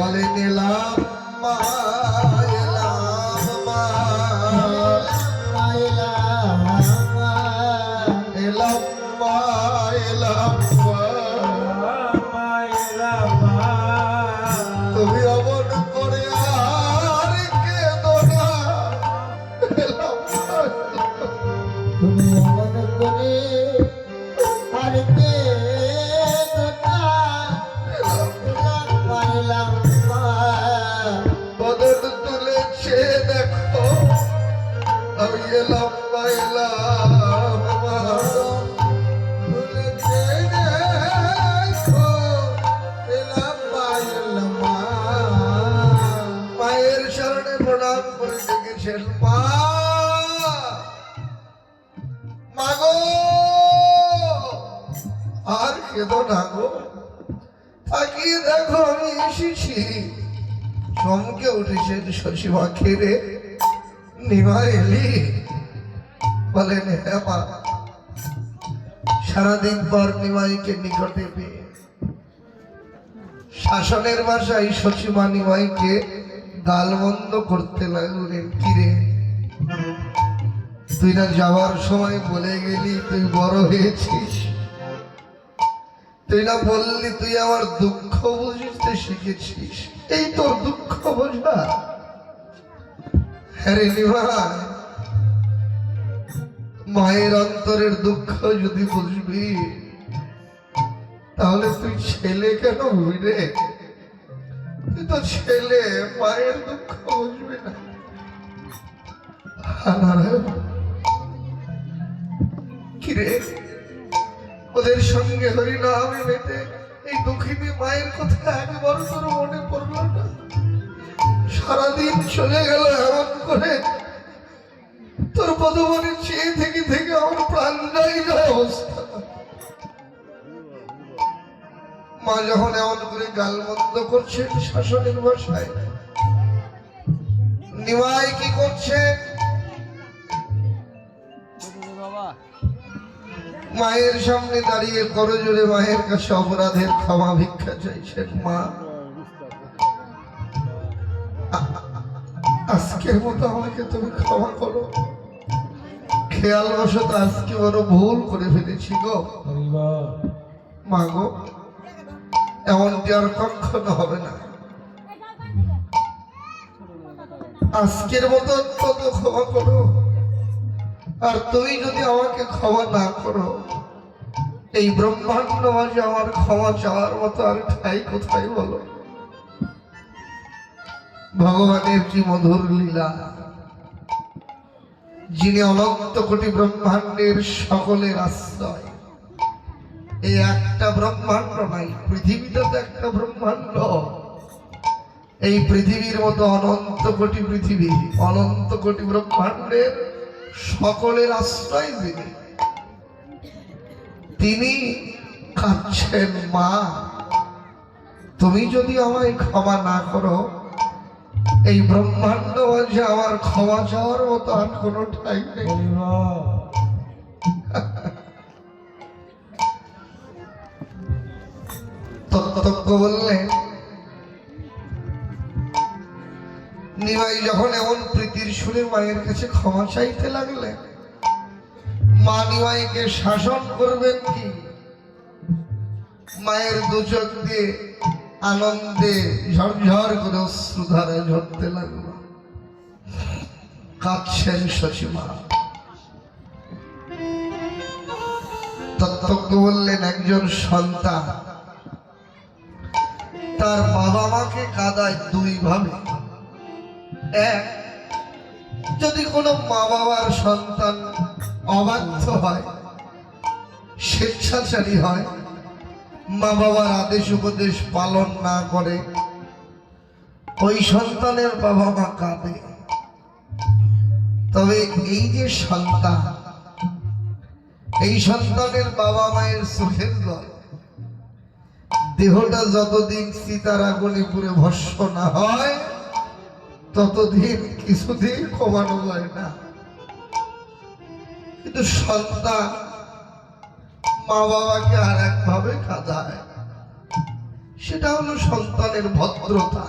বলে নিলাম মা। আর কেঁদো না গো। তাকিয়ে দেখো আমি এসেছি। উঠেছেন শশীমা খেরে নিমা এলি বলেন হ্যাঁ সারাদিন পর নিমাইকে নিকটে পেয়ে। শাসনের ভাষায় শশীমা নিমাইকে গালবন্ধ করতে লাগলেন কিরে তুই না যাওয়ার সময় বলে গেলি তুই বড় হয়েছিস। তুই না বললি তুই আমার দুঃখ বুঝতে শিখেছিস। এই তোর দুঃখ বোঝা হ্যারে নিভাই মায়ের অন্তরের দুঃখ যদি বুঝবি, তাহলে তুই ছেলে কেন বুঝলে তুই তো ছেলে, মায়ের দুঃখ বুঝবি না। কিরে ওদের সঙ্গে হরিনাম মেতে এই দুঃখিনী মায়ের কথা একবার তোর মনে পড়ল না? সারাদিন চলে গেল এমন করে। তোর পদমনে চেয়ে থেকে থেকে আমার প্রাণ নাই অবস্থা। মা যখন এমন করে গাল বন্ধ করছে শাসনের ভাষায়। নিমাই কি করছে? মায়ের সামনে দাঁড়িয়ে করজোরে মায়ের কাছে অপরাধের ক্ষমা ভিক্ষা চাইছেন মা। আজকের মতো আমাকে তুমি ক্ষমা করো। খেয়াল বশত আজকে বড় ভুল করে ফেলেছি গো। মা গো এমনটি আর কখনো হবে না। আজকের মতো অন্তত ক্ষমা করো। আর তুমি যদি আমাকে ক্ষমা না করো, এই ব্রহ্মাণ্ড মাঝে আমার ক্ষমা চাওয়ার মতো আর ঠাই কোথায় বলো? ভগবানের কি মধুর লীলা? যিনি অনন্ত কোটি ব্রহ্মাণ্ডের সকলের আশ্রয়, এই একটা ব্রহ্মাণ্ড নাই, পৃথিবীটা তো একটা ব্রহ্মাণ্ড। এই পৃথিবীর মতো অনন্ত কোটি পৃথিবী, অনন্ত কোটি ব্রহ্মাণ্ডের সকলের আশ্রয় তিনি তিনি কাঁদছেন, মা, তুমি যদি আমায় ক্ষমা না করো এই ব্রহ্মাণ্ড মাঝে আমার ক্ষমা চাওয়ার মতো আর কোনো ঠাই নেই। তত্ত্বজ্ঞ বললেন নিমাই যখন এমন প্রীতির সুরে মায়ের কাছে ক্ষমা চাইতে লাগলেন মা নিমাইকে শাসন করবেন কি? মায়ের দু চোখ দিয়ে আনন্দে ঝরঝর করে অশ্রুধারে ঝরতে লাগল। কাঁদছেন শশীমা। তত্ত্বজ্ঞ বললেন, একজন সন্তান, তার বাবা মাকে কাদায় দুই ভাবে। এক, যদি কোনো মা বাবার সন্তান অবাধ্য হয়, স্বেচ্ছাচারী হয় মা বাবার আদেশ উপদেশ পালন না করে, ওই সন্তানের বাবা মা কাঁদে। তবে এই যে সন্তান, এই সন্তানের বাবা মায়ের সুখের দল দেহটা যতদিন সীতার আগুনে পুরে ভস্য না হয়, ততদিন কিছুদিন কমানো যায় না। কিন্তু সন্তান মা বাবাকে আর একভাবে কাঁদায় সেটা হলো সন্তানের ভদ্রতা।